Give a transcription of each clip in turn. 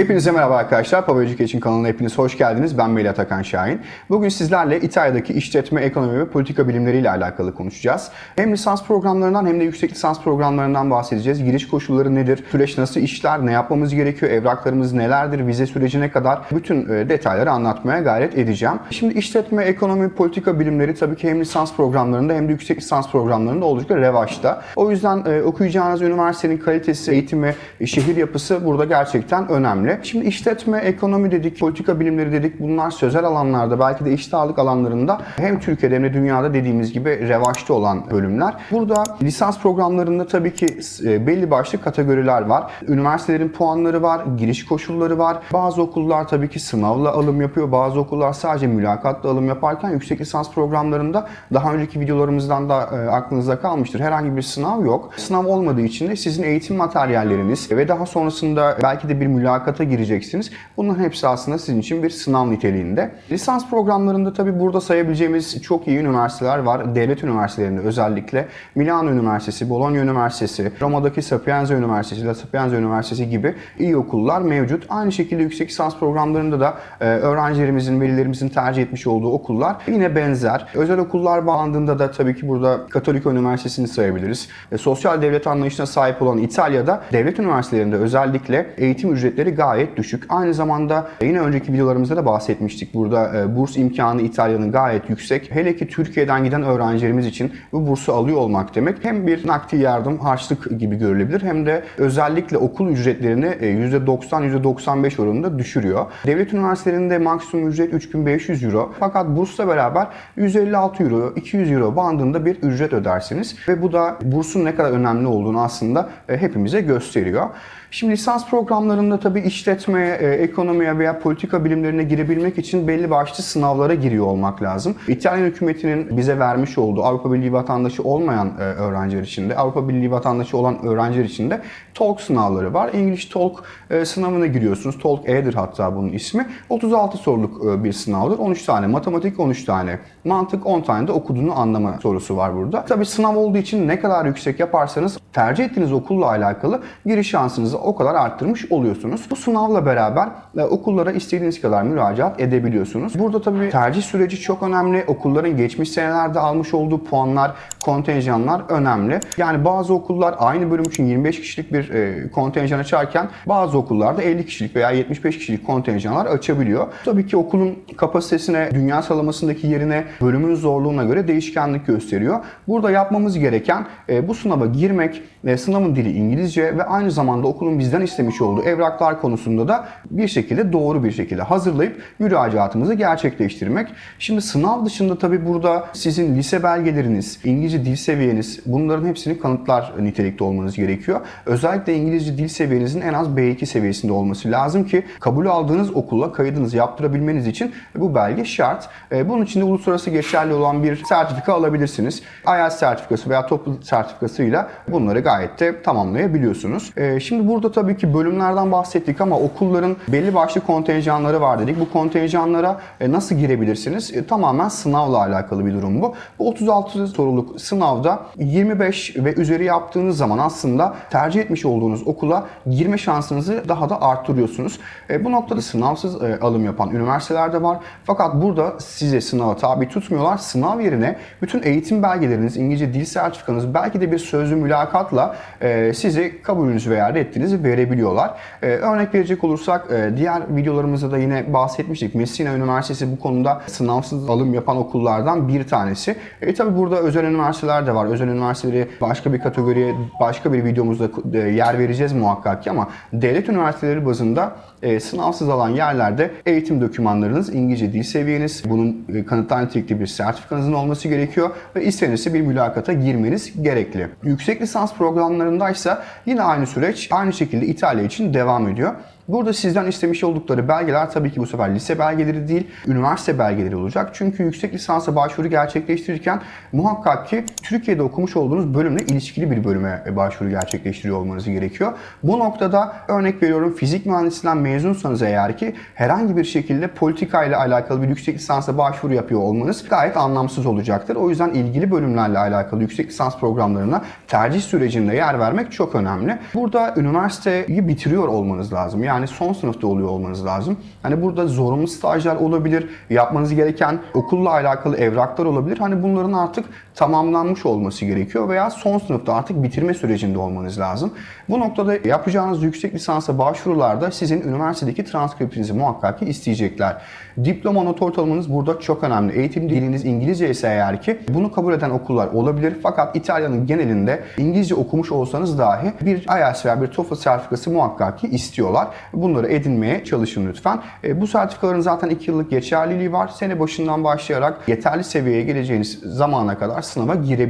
Hepinize merhaba arkadaşlar. Pavo Education kanalına hepiniz hoş geldiniz. Ben Melih Atakan Şahin. Bugün sizlerle İtalya'daki işletme, ekonomi ve politika bilimleriyle alakalı konuşacağız. Hem lisans programlarından hem de yüksek lisans programlarından bahsedeceğiz. Giriş koşulları nedir? Süreç nasıl işler? Ne yapmamız gerekiyor? Evraklarımız nelerdir? Vize sürecine kadar bütün e, detayları anlatmaya gayret edeceğim. Şimdi işletme, ekonomi, politika bilimleri tabii ki hem lisans programlarında hem de yüksek lisans programlarında oldukça revaçta. O yüzden e, okuyacağınız üniversitenin kalitesi, eğitimi, e, şehir yapısı burada gerçekten önemli. Şimdi işletme, ekonomi dedik, politika bilimleri dedik. Bunlar sözel alanlarda belki de eşit ağırlık alanlarında hem Türkiye'de hem de dünyada dediğimiz gibi revaçta olan bölümler. Burada lisans programlarında tabii ki e, belli başlı kategoriler var. Üniversitelerin puanları var, giriş koşulları var. Bazı okullar tabii ki sınavla alım yapıyor. Bazı okullar sadece mülakatla alım yaparken yüksek lisans programlarında daha önceki videolarımızdan da e, aklınızda kalmıştır. Herhangi bir sınav yok. Sınav olmadığı için de sizin eğitim materyalleriniz ve daha sonrasında belki de bir mülakata gireceksiniz. Bunların hepsi aslında sizin için bir sınav niteliğinde. Lisans programlarında tabii burada sayabileceğimiz çok iyi üniversiteler var. Devlet üniversitelerinde özellikle Milano Üniversitesi, Bologna Üniversitesi, Roma'daki Sapienza Üniversitesi, La Sapienza Üniversitesi gibi iyi okullar mevcut. Aynı şekilde yüksek lisans programlarında da e, öğrencilerimizin, velilerimizin tercih etmiş olduğu okullar yine benzer. Özel okullar bağlandığında da tabii ki burada Katoliko Üniversitesi'ni sayabiliriz. E, sosyal devlet anlayışına sahip olan İtalya'da devlet üniversitelerinde özellikle eğitim ücretleri gayet düşük. Aynı zamanda e, yine önceki videolarımızda da bahsetmiştik. Burada e, burs imkanı İtalya'nın gayet yüksek. Hele ki Türkiye'den giden öğrencilerimiz için bu bursu alıyor olmak demek hem bir nakdi yardım, harçlık gibi görülebilir hem de özellikle okul ücretlerini e, %90, %95 oranında düşürüyor. Devlet üniversitelerinde maksimum ücret 3500 euro. Fakat bursla beraber 156 euro, 200 euro bandında bir ücret ödersiniz. Ve bu da bursun ne kadar önemli olduğunu aslında e, hepimize gösteriyor. Şimdi lisans programlarında tabii işletmeye, ekonomiye veya politika bilimlerine girebilmek için belli başlı sınavlara giriyor olmak lazım. İtalyan hükümetinin bize vermiş olduğu Avrupa Birliği vatandaşı olmayan e, öğrenciler için de, Avrupa Birliği vatandaşı olan öğrenciler için de TOLK sınavları var. English TOLK e, sınavına giriyorsunuz. TOLK E'dir hatta bunun ismi. 36 soruluk e, bir sınavdır. 13 tane matematik, 13 tane mantık, 10 tane de okuduğunu anlama sorusu var burada. Tabii sınav olduğu için ne kadar yüksek yaparsanız tercih ettiğiniz okulla alakalı giriş şansınızı o kadar arttırmış oluyorsunuz. Bu sınavla beraber e, okullara istediğiniz kadar müracaat edebiliyorsunuz. Burada tabii tercih süreci çok önemli. Okulların geçmiş senelerde almış olduğu puanlar, kontenjanlar önemli. Yani bazı okullar aynı bölüm için 25 kişilik bir e, kontenjan açarken bazı okullarda 50 kişilik veya 75 kişilik kontenjanlar açabiliyor. Tabii ki okulun kapasitesine, dünya sıralamasındaki yerine, bölümün zorluğuna göre değişkenlik gösteriyor. Burada yapmamız gereken e, bu sınava girmek, e, sınavın dili İngilizce ve aynı zamanda okulun bizden istemiş olduğu evraklar konusunda da bir şekilde doğru bir şekilde hazırlayıp müracaatımızı gerçekleştirmek. Şimdi sınav dışında tabii burada sizin lise belgeleriniz, İngilizce dil seviyeniz bunların hepsini kanıtlar nitelikte olmanız gerekiyor. Özellikle İngilizce dil seviyenizin en az B2 seviyesinde olması lazım ki kabul aldığınız okula kaydınızı yaptırabilmeniz için bu belge şart. E, Bunun için de uluslararası geçerli olan bir sertifika alabilirsiniz. IELTS sertifikası veya TOEFL sertifikasıyla bunları gayet de tamamlayabiliyorsunuz. E, Şimdi burada tabii ki bölümlerden bahsettik ama okulların belli başlı kontenjanları var dedik. Bu kontenjanlara e, nasıl girebilirsiniz? Tamamen sınavla alakalı bir durum bu. Bu 36 soruluk sınavda 25 ve üzeri yaptığınız zaman aslında tercih etmiş olduğunuz okula girme şansınızı daha da arttırıyorsunuz. E, bu noktada sınavsız e, alım yapan üniversiteler de var. Fakat burada size sınava tabi tutmuyorlar. Sınav yerine bütün eğitim belgeleriniz, İngilizce dil sertifikanız, belki de bir sözlü mülakatla e, size kabulünüzü veya reddinizi verebiliyorlar. E, örnek verecek olursak e, diğer videolarımızda da yine bahsetmiştik. Messina Üniversitesi bu konuda sınavsız alım yapan okullardan bir tanesi. E, tabi burada özel üniversiteler de var. Özel üniversiteleri başka bir kategoriye, başka bir videomuzda e, yer vereceğiz muhakkak ki ama devlet üniversiteleri bazında e, sınavsız alan yerlerde eğitim dokümanlarınız, İngilizce dil seviyeniz, bunun e, kanıtlar nitelikli bir sertifikanızın olması gerekiyor ve istenirse bir mülakata girmeniz gerekli. Yüksek lisans programlarındaysa yine aynı süreç aynı şekilde İtalya için devam ediyor. Burada sizden istemiş oldukları belgeler tabii ki bu sefer lise belgeleri değil, üniversite belgeleri olacak. Çünkü yüksek lisansa başvuru gerçekleştirirken muhakkak ki Türkiye'de okumuş olduğunuz bölümle ilişkili bir bölüme başvuru gerçekleştiriyor olmanız gerekiyor. Bu noktada örnek veriyorum fizik mühendisliğinden mezunsanız eğer ki herhangi bir şekilde politika ile alakalı bir yüksek lisansa başvuru yapıyor olmanız gayet anlamsız olacaktır. O yüzden ilgili bölümlerle alakalı yüksek lisans programlarına tercih sürecinde yer vermek çok önemli. Burada üniversiteyi bitiriyor olmanız lazım. Yani son sınıfta oluyor olmanız lazım. Hani burada zorunlu stajlar olabilir, yapmanız gereken okulla alakalı evraklar olabilir. Hani bunların artık tamamlanmış olması gerekiyor veya son sınıfta artık bitirme sürecinde olmanız lazım. Bu noktada yapacağınız yüksek lisansa başvurularda sizin üniversitedeki transkriptinizi muhakkak ki isteyecekler. Diploma not ortalamanız burada çok önemli. Eğitim diliniz İngilizce ise eğer ki bunu kabul eden okullar olabilir. Fakat İtalya'nın genelinde İngilizce okumuş olsanız dahi bir IELTS veya bir TOEFL sertifikası muhakkak ki istiyorlar. Bunları edinmeye çalışın lütfen. E, bu sertifikaların zaten 2 yıllık geçerliliği var. Sene başından başlayarak yeterli seviyeye geleceğiniz zamana kadar sınava girebilirsiniz.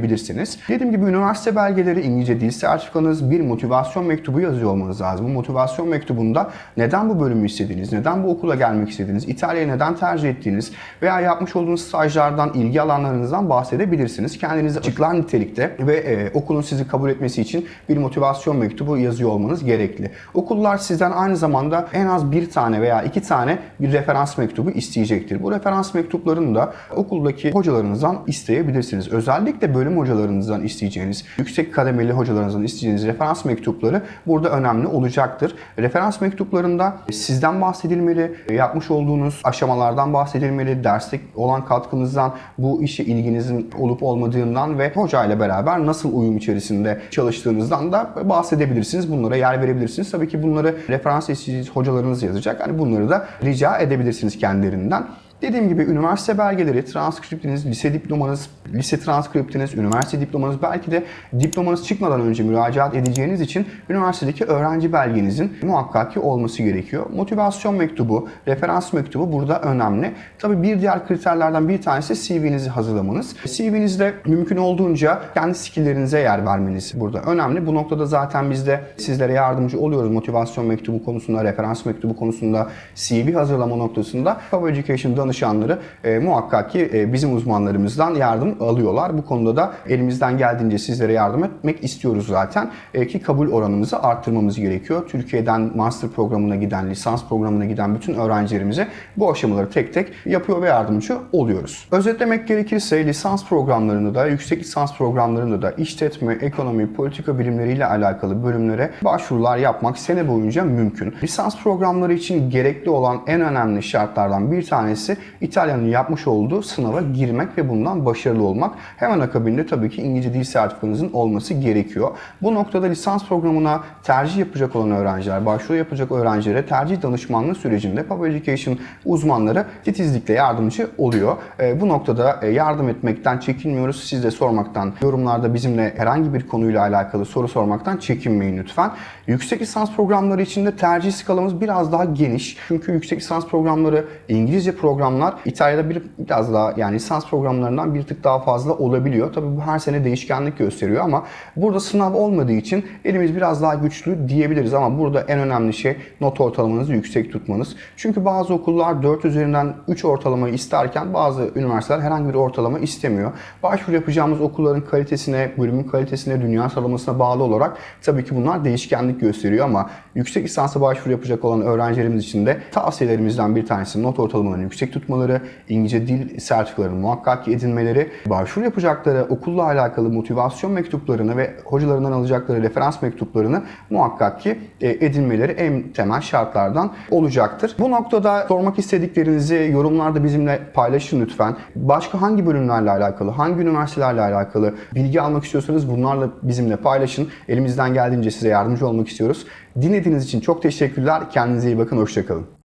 Dediğim gibi üniversite belgeleri, İngilizce dil sertifikanız, bir motivasyon mektubu yazıyor olmanız lazım. Bu motivasyon mektubunda neden bu bölümü istediğiniz, neden bu okula gelmek istediğiniz, İtalya'yı neden tercih ettiğiniz veya yapmış olduğunuz stajlardan, ilgi alanlarınızdan bahsedebilirsiniz. Kendinizi açıklar nitelikte ve e, okulun sizi kabul etmesi için bir motivasyon mektubu yazıyor olmanız gerekli. Okullar sizden aynı zamanda en az bir tane veya iki tane bir referans mektubu isteyecektir. Bu referans mektuplarını da okuldaki hocalarınızdan isteyebilirsiniz. Özellikle bölüm hocalarınızdan isteyeceğiniz, yüksek kademeli hocalarınızdan isteyeceğiniz referans mektupları burada önemli olacaktır. Referans mektuplarında sizden bahsedilmeli, yapmış olduğunuz aşamalardan bahsedilmeli, derste olan katkınızdan, bu işe ilginizin olup olmadığından ve hocayla beraber nasıl uyum içerisinde çalıştığınızdan da bahsedebilirsiniz. Bunlara yer verebilirsiniz. Tabii ki bunları referans isteyeceğiniz hocalarınız yazacak. Hani bunları da rica edebilirsiniz kendilerinden. Dediğim gibi üniversite belgeleri, transkriptiniz, lise diplomanız, lise transkriptiniz, üniversite diplomanız belki de diplomanız çıkmadan önce müracaat edeceğiniz için üniversitedeki öğrenci belgenizin muhakkak ki olması gerekiyor. Motivasyon mektubu, referans mektubu burada önemli. Tabii bir diğer kriterlerden bir tanesi CV'nizi hazırlamanız. CV'nizde mümkün olduğunca kendi skilllerinize yer vermeniz burada önemli. Bu noktada zaten biz de sizlere yardımcı oluyoruz motivasyon mektubu konusunda, referans mektubu konusunda, CV hazırlama noktasında. Pub Education danışanları e, muhakkak ki e, bizim uzmanlarımızdan yardım alıyorlar. Bu konuda da elimizden geldiğince sizlere yardım etmek istiyoruz zaten. E, ki kabul oranımızı arttırmamız gerekiyor. Türkiye'den master programına giden, lisans programına giden bütün öğrencilerimize bu aşamaları tek tek yapıyor ve yardımcı oluyoruz. Özetlemek gerekirse lisans programlarında da, yüksek lisans programlarında da işletme, ekonomi, politika bilimleriyle alakalı bölümlere başvurular yapmak sene boyunca mümkün. Lisans programları için gerekli olan en önemli şartlardan bir tanesi İtalya'nın yapmış olduğu sınava girmek ve bundan başarılı olmak. Hemen akabinde tabii ki İngilizce dil sertifikanızın olması gerekiyor. Bu noktada lisans programına tercih yapacak olan öğrenciler, başvuru yapacak öğrencilere tercih danışmanlığı sürecinde Public Education uzmanları titizlikle yardımcı oluyor. E, bu noktada e, yardım etmekten çekinmiyoruz. Siz de sormaktan, yorumlarda bizimle herhangi bir konuyla alakalı soru sormaktan çekinmeyin lütfen. Yüksek lisans programları için de tercih skalamız biraz daha geniş. Çünkü yüksek lisans programları İngilizce programlar İtalya'da bir biraz daha yani lisans programlarından bir tık daha fazla olabiliyor. Tabii bu her sene değişkenlik gösteriyor ama burada sınav olmadığı için elimiz biraz daha güçlü diyebiliriz ama burada en önemli şey not ortalamanızı yüksek tutmanız. Çünkü bazı okullar 4 üzerinden 3 ortalamayı isterken bazı üniversiteler herhangi bir ortalama istemiyor. Başvuru yapacağımız okulların kalitesine, bölümün kalitesine, dünya sıralamasına bağlı olarak tabii ki bunlar değişkenlik gösteriyor ama yüksek lisansa başvuru yapacak olan öğrencilerimiz için de tavsiyelerimizden bir tanesi not ortalamalarını yüksek tutmaları, İngilizce dil sertifikalarını muhakkak ki edinmeleri, başvuru yapacakları okulla alakalı motivasyon mektuplarını ve hocalarından alacakları referans mektuplarını muhakkak ki e, edinmeleri en temel şartlardan olacaktır. Bu noktada sormak istediklerinizi yorumlarda bizimle paylaşın lütfen. Başka hangi bölümlerle alakalı, hangi üniversitelerle alakalı bilgi almak istiyorsanız bunlarla bizimle paylaşın. Elimizden geldiğince size yardımcı olmak istiyoruz. Dinlediğiniz için çok teşekkürler. Kendinize iyi bakın. Hoşçakalın.